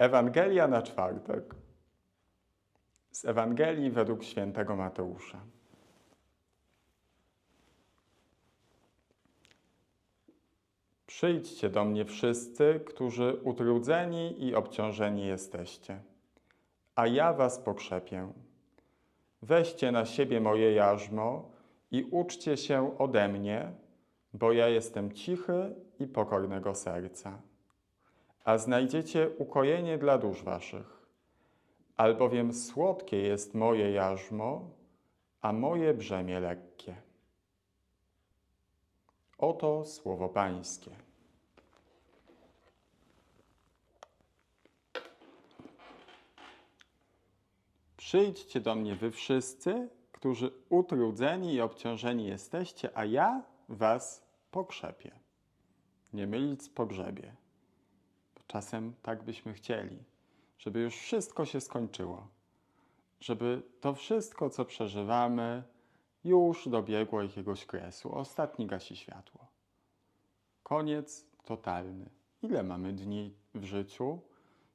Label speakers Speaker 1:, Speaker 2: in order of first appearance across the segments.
Speaker 1: Ewangelia na czwartek. Z Ewangelii według świętego Mateusza. Przyjdźcie do mnie wszyscy, którzy utrudzeni i obciążeni jesteście, a ja was pokrzepię. Weźcie na siebie moje jarzmo i uczcie się ode mnie, bo ja jestem cichy i pokornego serca, a znajdziecie ukojenie dla dusz waszych. Albowiem słodkie jest moje jarzmo, a moje brzemię lekkie. Oto słowo Pańskie. Przyjdźcie do mnie wy wszyscy, którzy utrudzeni i obciążeni jesteście, a ja was pokrzepię. Nie mylić z pogrzebie. Czasem tak byśmy chcieli, żeby już wszystko się skończyło. Żeby to wszystko, co przeżywamy, już dobiegło jakiegoś kresu. Ostatni gasi światło. Koniec totalny. Ile mamy dni w życiu,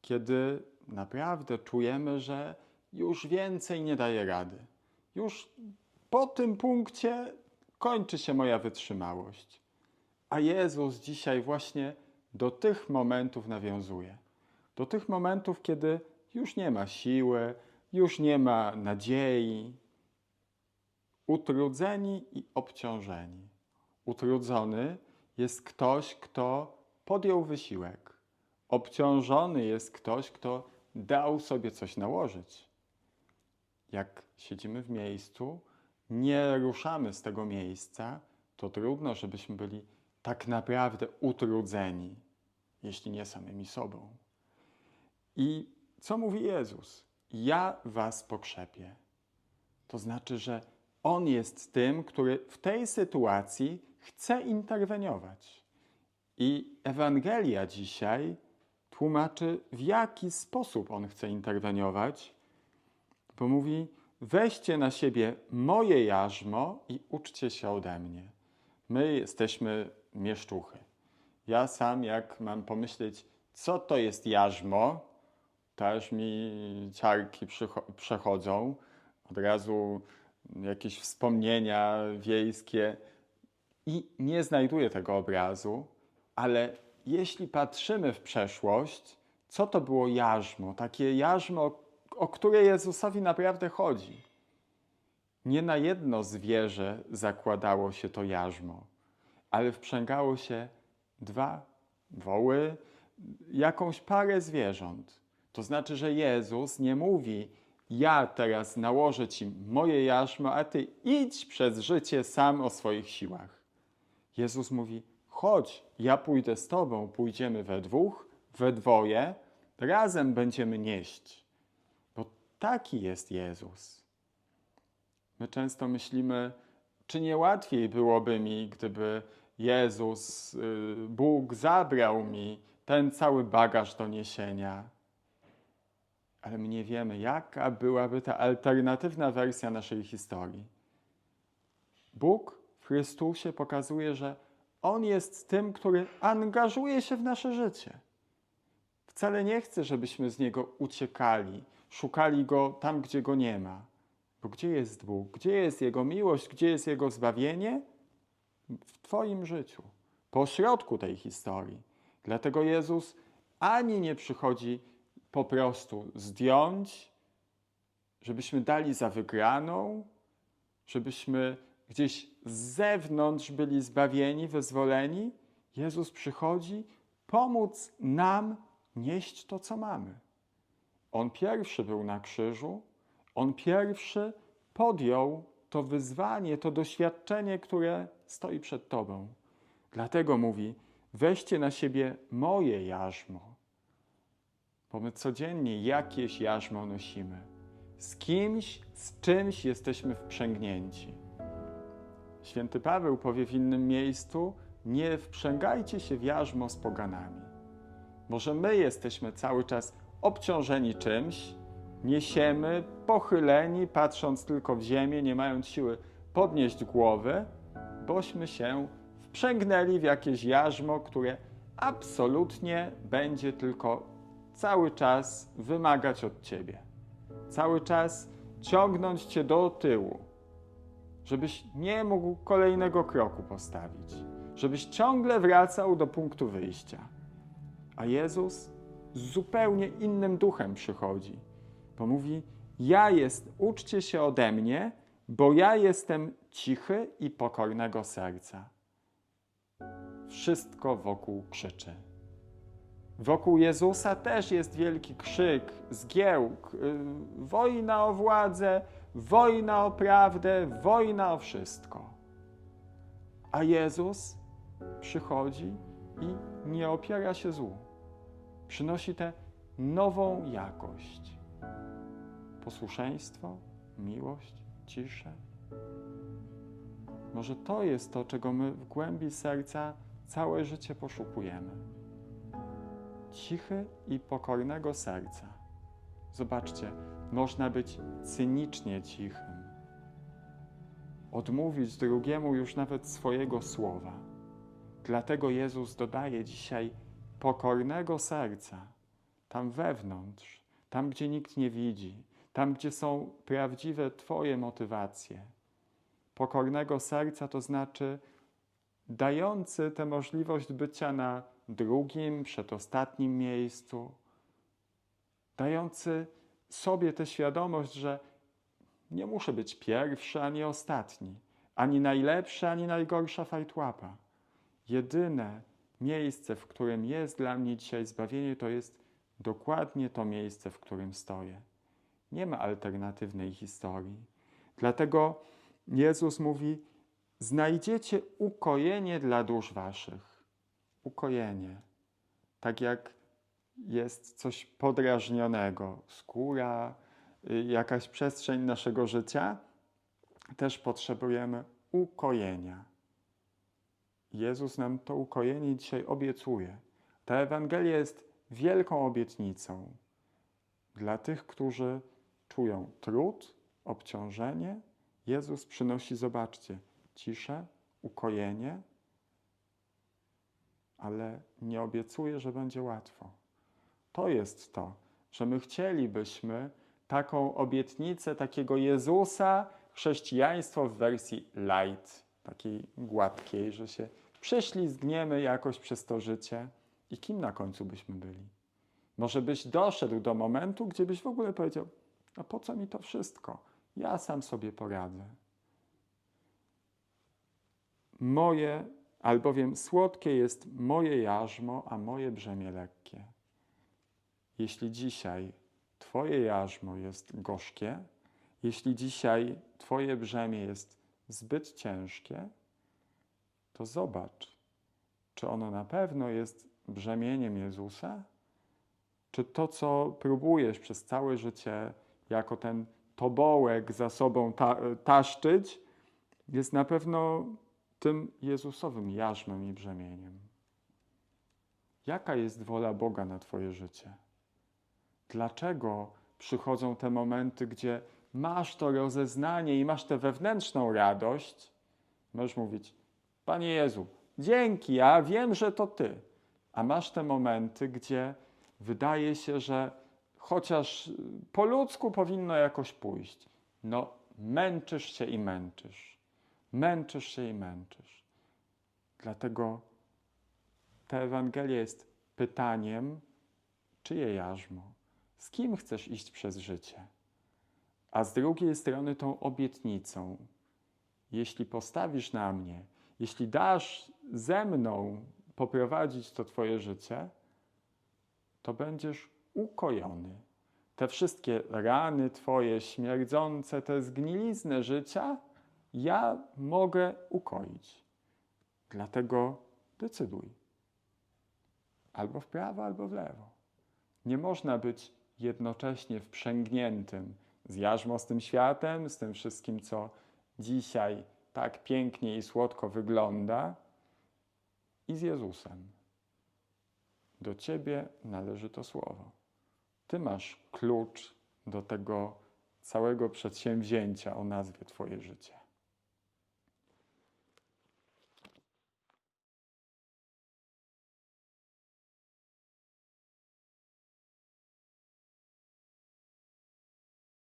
Speaker 1: kiedy naprawdę czujemy, że już więcej nie daje rady. Już po tym punkcie kończy się moja wytrzymałość. A Jezus dzisiaj właśnie do tych momentów nawiązuje. Do tych momentów, kiedy już nie ma siły, już nie ma nadziei. Utrudzeni i obciążeni. Utrudzony jest ktoś, kto podjął wysiłek. Obciążony jest ktoś, kto dał sobie coś nałożyć. Jak siedzimy w miejscu, nie ruszamy z tego miejsca, to trudno, żebyśmy byli tak naprawdę utrudzeni, jeśli nie samymi sobą. I co mówi Jezus? Ja was pokrzepię. To znaczy, że On jest tym, który w tej sytuacji chce interweniować. I Ewangelia dzisiaj tłumaczy, w jaki sposób On chce interweniować, bo mówi: Weźcie na siebie moje jarzmo i uczcie się ode mnie. My jesteśmy mieszczuchy. Ja sam, jak mam pomyśleć, co to jest jarzmo, to aż mi ciarki przechodzą. Od razu jakieś wspomnienia wiejskie i nie znajduję tego obrazu, ale jeśli patrzymy w przeszłość, co to było jarzmo? Takie jarzmo, o które Jezusowi naprawdę chodzi. Nie na jedno zwierzę zakładało się to jarzmo, ale wprzęgało się dwa woły, jakąś parę zwierząt. To znaczy, że Jezus nie mówi: Ja teraz nałożę ci moje jarzmo, a ty idź przez życie sam o swoich siłach. Jezus mówi: Chodź, ja pójdę z tobą, pójdziemy we dwóch, we dwoje, razem będziemy nieść. Bo taki jest Jezus. My często myślimy, czy nie łatwiej byłoby mi, gdyby Jezus, y, Bóg zabrał mi ten cały bagaż do niesienia. Ale my nie wiemy, jaka byłaby ta alternatywna wersja naszej historii. Bóg w Chrystusie pokazuje, że On jest tym, który angażuje się w nasze życie. Wcale nie chce, żebyśmy z Niego uciekali, szukali Go tam, gdzie Go nie ma. Bo gdzie jest Bóg? Gdzie jest Jego miłość? Gdzie jest Jego zbawienie? W Twoim życiu, po środku tej historii. Dlatego Jezus ani nie przychodzi po prostu zdjąć, żebyśmy dali za wygraną, żebyśmy gdzieś z zewnątrz byli zbawieni, wyzwoleni. Jezus przychodzi pomóc nam nieść to, co mamy. On pierwszy był na krzyżu, on pierwszy podjął to wyzwanie, to doświadczenie, które stoi przed Tobą. Dlatego mówi: weźcie na siebie moje jarzmo. Bo my codziennie jakieś jarzmo nosimy. Z kimś, z czymś jesteśmy wprzęgnięci. Święty Paweł powie w innym miejscu: Nie wprzęgajcie się w jarzmo z poganami. Może my jesteśmy cały czas obciążeni czymś, niesiemy, pochyleni, patrząc tylko w ziemię, nie mając siły podnieść głowy, bośmy się wprzęgnęli w jakieś jarzmo, które absolutnie będzie tylko cały czas wymagać od ciebie, cały czas ciągnąć cię do tyłu, żebyś nie mógł kolejnego kroku postawić, żebyś ciągle wracał do punktu wyjścia. A Jezus z zupełnie innym duchem przychodzi, bo mówi: Ja jest, uczcie się ode mnie, bo ja jestem cichy i pokornego serca. Wszystko wokół krzyczy. Wokół Jezusa też jest wielki krzyk, zgiełk, yy, wojna o władzę, wojna o prawdę, wojna o wszystko. A Jezus przychodzi i nie opiera się złu. Przynosi tę nową jakość. Posłuszeństwo, miłość, ciszę. Może to jest to, czego my w głębi serca całe życie poszukujemy. Cichy i pokornego serca. Zobaczcie, można być cynicznie cichym. Odmówić drugiemu już nawet swojego słowa. Dlatego Jezus dodaje dzisiaj pokornego serca, tam wewnątrz, tam gdzie nikt nie widzi, tam gdzie są prawdziwe Twoje motywacje. Pokornego serca to znaczy dający tę możliwość bycia na drugim, przedostatnim miejscu, dający sobie tę świadomość, że nie muszę być pierwszy ani ostatni, ani najlepszy, ani najgorsza fajtłapa. Jedyne miejsce, w którym jest dla mnie dzisiaj zbawienie, to jest dokładnie to miejsce, w którym stoję. Nie ma alternatywnej historii. Dlatego Jezus mówi: Znajdziecie ukojenie dla dusz waszych. Ukojenie. Tak jak jest coś podrażnionego, skóra, y, jakaś przestrzeń naszego życia, też potrzebujemy ukojenia. Jezus nam to ukojenie dzisiaj obiecuje. Ta Ewangelia jest wielką obietnicą dla tych, którzy czują trud, obciążenie. Jezus przynosi, zobaczcie, ciszę, ukojenie, ale nie obiecuje, że będzie łatwo. To jest to, że my chcielibyśmy taką obietnicę takiego Jezusa, chrześcijaństwo w wersji light, takiej gładkiej, że się prześlizgniemy jakoś przez to życie i kim na końcu byśmy byli. Może byś doszedł do momentu, gdzie byś w ogóle powiedział: A po co mi to wszystko? Ja sam sobie poradzę. Moje, albowiem słodkie jest moje jarzmo, a moje brzemię lekkie. Jeśli dzisiaj Twoje jarzmo jest gorzkie, jeśli dzisiaj Twoje brzemię jest zbyt ciężkie, to zobacz, czy ono na pewno jest brzemieniem Jezusa? Czy to, co próbujesz przez całe życie jako ten tobołek za sobą ta, taszczyć, jest na pewno tym Jezusowym jarzmem i brzemieniem? Jaka jest wola Boga na Twoje życie? Dlaczego przychodzą te momenty, gdzie masz to rozeznanie i masz tę wewnętrzną radość? Możesz mówić, Panie Jezu, dzięki, ja wiem, że to Ty. A masz te momenty, gdzie wydaje się, że chociaż po ludzku powinno jakoś pójść. No, męczysz się i męczysz. Męczysz się i męczysz. Dlatego ta Ewangelia jest pytaniem, czyje jarzmo? Z kim chcesz iść przez życie? A z drugiej strony tą obietnicą. Jeśli postawisz na mnie, jeśli dasz ze mną poprowadzić to Twoje życie, to będziesz ukojony. Te wszystkie rany Twoje śmierdzące, te zgnilizny życia, ja mogę ukoić. Dlatego decyduj. Albo w prawo, albo w lewo. Nie można być jednocześnie wprzęgniętym z jarzmo z tym światem, z tym wszystkim, co dzisiaj tak pięknie i słodko wygląda, i z Jezusem. Do Ciebie należy to słowo. Ty masz klucz do tego całego przedsięwzięcia o nazwie Twoje życie.